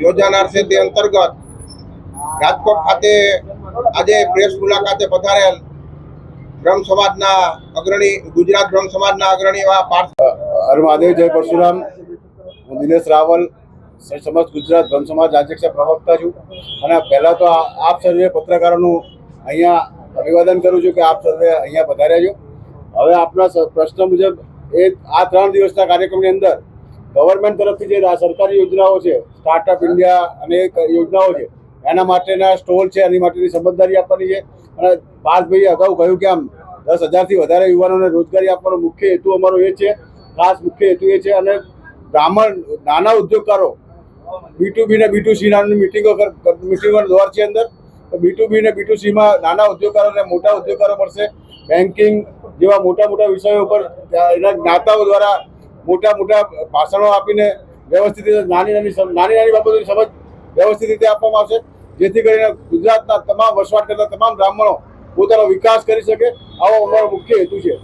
યોજાનાર છે તે અંતર્ગત રાજકોટ ખાતે આજે પ્રેસ મુલાકાતે પધારેલ બ્રહ્મ સમાજના અગ્રણી, ગુજરાત બ્રહ્મ સમાજના અગ્રણી એવા પાર્થ હર મહાદેવ, જય પરશુરામ. હું દિનેશ રાવલ સમસ્ત ગુજરાત બ્રહ્મ સમાજ રાજ્યક્ષ પ્રવક્તા છું. અને પહેલાં તો આપ સર્વે પત્રકારોનું અહીંયા અભિવાદન કરું છું કે આપ સર્વે અહીંયા પધાર્યા છો. હવે આપના પ્રશ્ન મુજબ એ આ ત્રણ દિવસના કાર્યક્રમની અંદર ગવર્મેન્ટ તરફથી જે સરકારી યોજનાઓ છે સ્ટાર્ટઅપ ઇન્ડિયા અને એક યોજનાઓ છે, એના માટેના સ્ટોલ છે, એની માટેની સમજદારી આપવાની છે. અને પાર્થભાઈએ અગાઉ કહ્યું કે આમ દસ હજારથી વધારે યુવાનોને રોજગારી આપવાનો મુખ્ય હેતુ અમારો એ છે, ખાસ મુખ્ય હેતુ એ છે. અને બ્રાહ્મણ, નાના ઉદ્યોગકારો બી બી ને બી ટુ સી નામની મિટિંગો કર- મિટિંગો દોર છે અંદર. બી બી ને બી સીમાં નાના ઉદ્યોગકારો અને મોટા ઉદ્યોગકારો મળશે. બેન્કિંગ જેવા મોટા મોટા વિષયો ઉપર, એના જ્ઞાતાઓ દ્વારા મોટા મોટા ભાષણો આપીને વ્યવસ્થિત રીતે નાની નાની નાની નાની બાબતોની સમજ વ્યવસ્થિત રીતે આપવામાં આવશે. જેથી કરીને ગુજરાતના તમામ વસવાટ કરતા તમામ બ્રાહ્મણો પોતાનો વિકાસ કરી શકે. આવો અમારો મુખ્ય હેતુ છે.